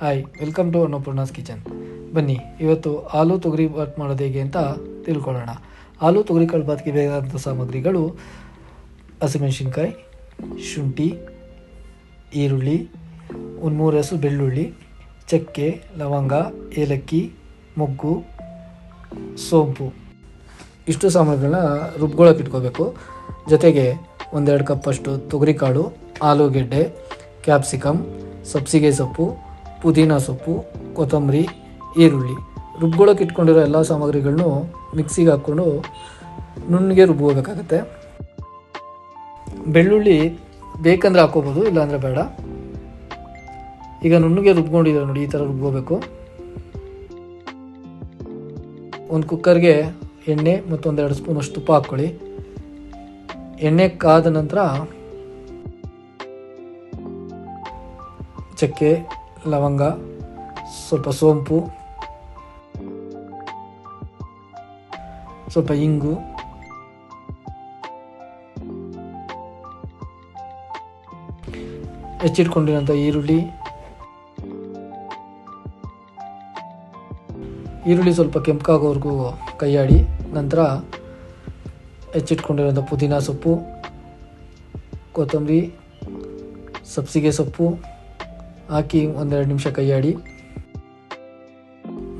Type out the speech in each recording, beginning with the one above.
Hi welcome to Annapoorna's kitchen ಬನ್ನಿ, ಇವತ್ತು ಆಲೂ ತೊಗರಿ ಬಾತ್ ಮಾಡೋದು ಹೇಗೆ ಅಂತ ತಿಳ್ಕೊಳ್ಳೋಣ. ಆಲೂ ತೊಗರಿ ಕಾಳು ಬಾತ್ಗೆ ಬೇಕಾದಂಥ ಸಾಮಗ್ರಿಗಳು ಹಸಿಮೆಣಸಿನ್ಕಾಯಿ ಶುಂಠಿ, ಈರುಳ್ಳಿ ಒಂದು ಮೂರು ಹೆಸರು ಬೆಳ್ಳುಳ್ಳಿ, ಚಕ್ಕೆ, ಲವಂಗ, ಏಲಕ್ಕಿ, ಮೊಗ್ಗು, ಸೋಂಪು. ಇಷ್ಟು ಸಾಮಗ್ರಿಗಳನ್ನ ರುಬ್ಗೊಳಕ್ಕೆ ಇಟ್ಕೋಬೇಕು. ಜೊತೆಗೆ ಒಂದೆರಡು ಕಪ್ಪಷ್ಟು ತೊಗರಿಕಾಳು ಆಲೂಗೆಡ್ಡೆ, ಕ್ಯಾಪ್ಸಿಕಮ್, ಸಬ್ಸಿಗೆ ಸೊಪ್ಪು ಪುದೀನ ಸೊಪ್ಪು, ಕೊತ್ತಂಬರಿ, ಈರುಳ್ಳಿ. ರುಬ್ಗೊಳಕ್ಕೆ ಇಟ್ಕೊಂಡಿರೋ ಎಲ್ಲ ಸಾಮಗ್ರಿಗಳನ್ನು ಮಿಕ್ಸಿಗೆ ಹಾಕ್ಕೊಂಡು ನುಣ್ಣಗೆ ರುಬ್ಬೋಬೇಕಾಗುತ್ತೆ ಬೆಳ್ಳುಳ್ಳಿ ಬೇಕಂದ್ರೆ ಹಾಕೋಬೋದು ಇಲ್ಲಾಂದರೆ ಬೇಡ. ಈಗ ನುಣ್ಣಗೆ ರುಬ್ಕೊಂಡಿರೋ ನೋಡಿ, ಈ ಥರ ರುಬ್ಬೋಬೇಕು ಒಂದು ಕುಕ್ಕರ್ಗೆ ಎಣ್ಣೆ ಮತ್ತು ಒಂದೆರಡು ಸ್ಪೂನ್ ಅಷ್ಟು ತುಪ್ಪ ಹಾಕ್ಕೊಳ್ಳಿ. ಎಣ್ಣೆ ಕಾದ ನಂತರ ಚಕ್ಕೆ ಲವಂಗ, ಸ್ವಲ್ಪ ಸೋಂಪು, ಸ್ವಲ್ಪ ಇಂಗು ಹೆಚ್ಚಿಟ್ಕೊಂಡಿರೋಂಥ ಈರುಳ್ಳಿ ಈರುಳ್ಳಿ ಸ್ವಲ್ಪ ಕೆಂಪಾಗೋವರೆಗೂ ಕೈಯಾಡಿ, ನಂತರ ಹೆಚ್ಚಿಟ್ಕೊಂಡಿರೋಂಥ ಪುದೀನ ಸೊಪ್ಪು, ಕೊತ್ತಂಬರಿ ಸಬ್ಸಿಗೆ ಸೊಪ್ಪು ಹಾಕಿ ಒಂದೆರಡು ನಿಮಿಷ ಕೈಯಾಡಿ.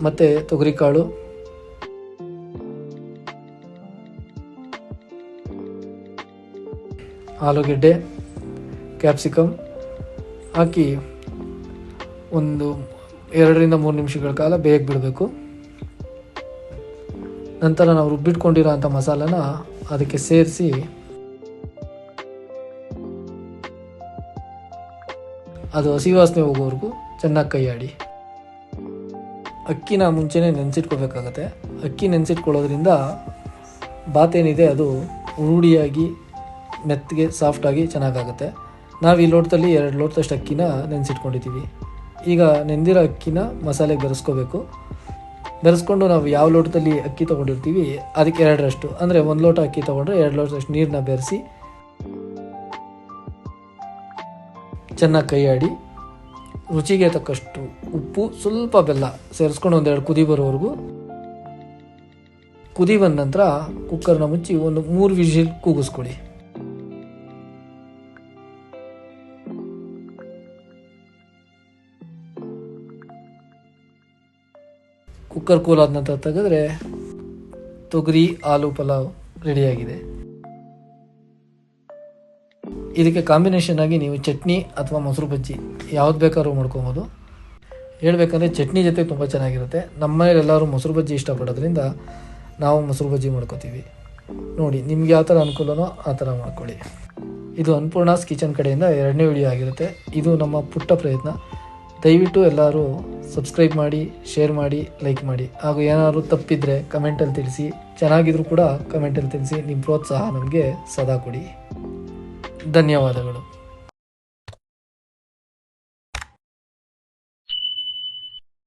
ಮತ್ತು ತೊಗರಿಕಾಳು ಆಲೂಗೆಡ್ಡೆ ಕ್ಯಾಪ್ಸಿಕಮ್ ಹಾಕಿ ಒಂದು ಎರಡರಿಂದ ಮೂರು ನಿಮಿಷಗಳ ಕಾಲ ಬೇಗ ಬಿಡಬೇಕು. ನಂತರ ನಾವು ರುಬ್ಬಿಟ್ಕೊಂಡಿರೋ ಅಂಥ ಮಸಾಲನ ಅದಕ್ಕೆ ಸೇರಿಸಿ ಅದು ಹಸಿ ವಾಸನೆ ಹೋಗೋವರೆಗೂ ಚೆನ್ನಾಗಿ ಕೈಯಾಡಿ. ಅಕ್ಕಿನ ಮುಂಚೆನೇ ನೆನೆಸಿಟ್ಕೋಬೇಕಾಗತ್ತೆ. ಅಕ್ಕಿ ನೆನೆಸಿಟ್ಕೊಳ್ಳೋದ್ರಿಂದ ಬಾತೇನಿದೆ ಅದು ರೂಢಿಯಾಗಿ, ಮೆತ್ತಗೆ, ಸಾಫ್ಟಾಗಿ ಚೆನ್ನಾಗಾಗುತ್ತೆ. ನಾವು ಈ ಲೋಟದಲ್ಲಿ ಎರಡು ಲೋಟದಷ್ಟು ಅಕ್ಕಿನ ನೆನೆಸಿಟ್ಕೊಂಡಿದ್ದೀವಿ ಈಗ ನೆಂದಿರೋ ಅಕ್ಕಿನ ಮಸಾಲೆಗೆ ಬೆರೆಸ್ಕೋಬೇಕು. ಬೆರೆಸ್ಕೊಂಡು ನಾವು ಯಾವ ಲೋಟದಲ್ಲಿ ಅಕ್ಕಿ ತೊಗೊಂಡಿರ್ತೀವಿ, ಅದಕ್ಕೆ ಎರಡರಷ್ಟು. ಅಂದರೆ ಒಂದು ಲೋಟ ಅಕ್ಕಿ ತೊಗೊಂಡ್ರೆ ಎರಡು ಲೋಟದಷ್ಟು ನೀರನ್ನ ಬೆರೆಸಿ ಚೆನ್ನಾಗಿ ಕೈಯಾಡಿ, ರುಚಿಗೆ ತಕ್ಕಷ್ಟು ಉಪ್ಪು, ಸ್ವಲ್ಪ ಬೆಲ್ಲ ಸೇರಿಸ್ಕೊಂಡು ಒಂದೆರಡು ಕುದಿ ಬರೋವರೆಗೂ. ಕುದಿ ಬಂದ ನಂತರ ಕುಕ್ಕರ್ನ ಮುಚ್ಚಿ ಒಂದು ಮೂರು ವಿಷಲ್ ಕೂಗಿಸ್ಕೊಳ್ಳಿ. ಕುಕ್ಕರ್ ಕೂಲಾದ ನಂತರ ತೆಗೆದ್ರೆ ತೊಗರಿ, ಆಲೂ ಪಲಾವ್ ರೆಡಿಯಾಗಿದೆ ಇದಕ್ಕೆ ಕಾಂಬಿನೇಷನ್ ಆಗಿ ನೀವು ಚಟ್ನಿ ಅಥವಾ ಮೊಸರು ಬಜ್ಜಿ ಯಾವ್ದು ಬೇಕಾದ್ರೂ ಮಾಡ್ಕೊಬೋದು. ಹೇಳ್ಬೇಕಂದ್ರೆ ಚಟ್ನಿ ಜೊತೆ ತುಂಬ ಚೆನ್ನಾಗಿರುತ್ತೆ. ಎಲ್ಲರೂ ಮೊಸರು ಬಜ್ಜಿ ಇಷ್ಟಪಡೋದ್ರಿಂದ ನಾವು ಮೊಸರು ಬಜ್ಜಿ ಮಾಡ್ಕೋತೀವಿ. ನೋಡಿ, ನಿಮ್ಗೆ ಯಾವ ಥರ ಅನುಕೂಲನೋ ಆ ಥರ ಮಾಡ್ಕೊಳ್ಳಿ. ಇದು ಅನ್ನಪೂರ್ಣಾಸ್ ಕಿಚನ್ ಕಡೆಯಿಂದ ಎರಡನೇ ವಿಡಿಯೋ ಆಗಿರುತ್ತೆ. ಇದು ನಮ್ಮ ಪುಟ್ಟ ಪ್ರಯತ್ನ. ದಯವಿಟ್ಟು ಎಲ್ಲರೂ ಸಬ್ಸ್ಕ್ರೈಬ್ ಮಾಡಿ, ಶೇರ್ ಮಾಡಿ, ಲೈಕ್ ಮಾಡಿ. ಹಾಗೂ ಏನಾದರೂ ತಪ್ಪಿದರೆ ಕಮೆಂಟಲ್ಲಿ ತಿಳಿಸಿ. ಚೆನ್ನಾಗಿದ್ರೂ ಕೂಡ ಕಮೆಂಟಲ್ಲಿ ತಿಳಿಸಿ. ನಿಮ್ಮ ಪ್ರೋತ್ಸಾಹ ನಮಗೆ ಸದಾ ಕೊಡಿ. ಧನ್ಯವಾದಗಳು.